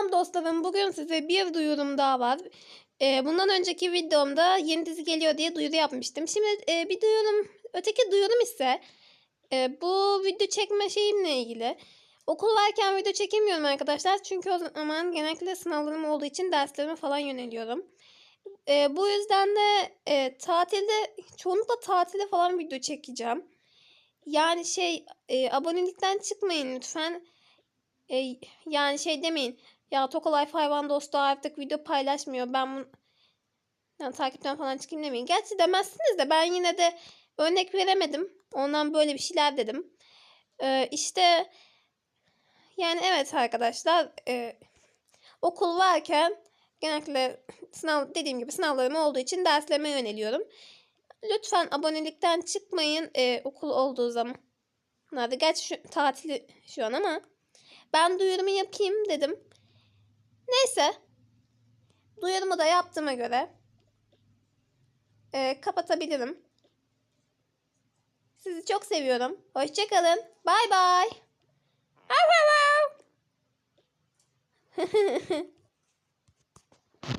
Selam dostlarım. Bugün size bir duyurum daha var. Ee, bundan önceki videomda yeni dizi geliyor diye duyuru yapmıştım. Şimdi e, bir duyurum, öteki duyurum ise e, bu video çekme şeyimle ilgili. Okul varken video çekemiyorum arkadaşlar. Çünkü o zaman genellikle sınavlarım olduğu için derslerime falan yöneliyorum. E, bu yüzden de e, tatilde, çoğunlukla tatilde falan video çekeceğim. Yani şey, e, abonelikten çıkmayın lütfen. E, yani şey demeyin. Ya Tokolife hayvan dostu artık video paylaşmıyor. Ben bunu yani takipten falan çıkayım demeyin. Gerçi demezsiniz de ben yine de örnek veremedim. Ondan böyle bir şeyler dedim. Ee, işte yani evet arkadaşlar e, okul varken genellikle sınav dediğim gibi sınavlarım olduğu için derslerime yöneliyorum. Lütfen abonelikten çıkmayın e, okul olduğu zaman. Nerede? Gerçi şu, tatili şu an ama ben duyurumu yapayım dedim. Neyse. Duyurumu da yaptığıma göre e, kapatabilirim. Sizi çok seviyorum. Hoşçakalın. Bay bay.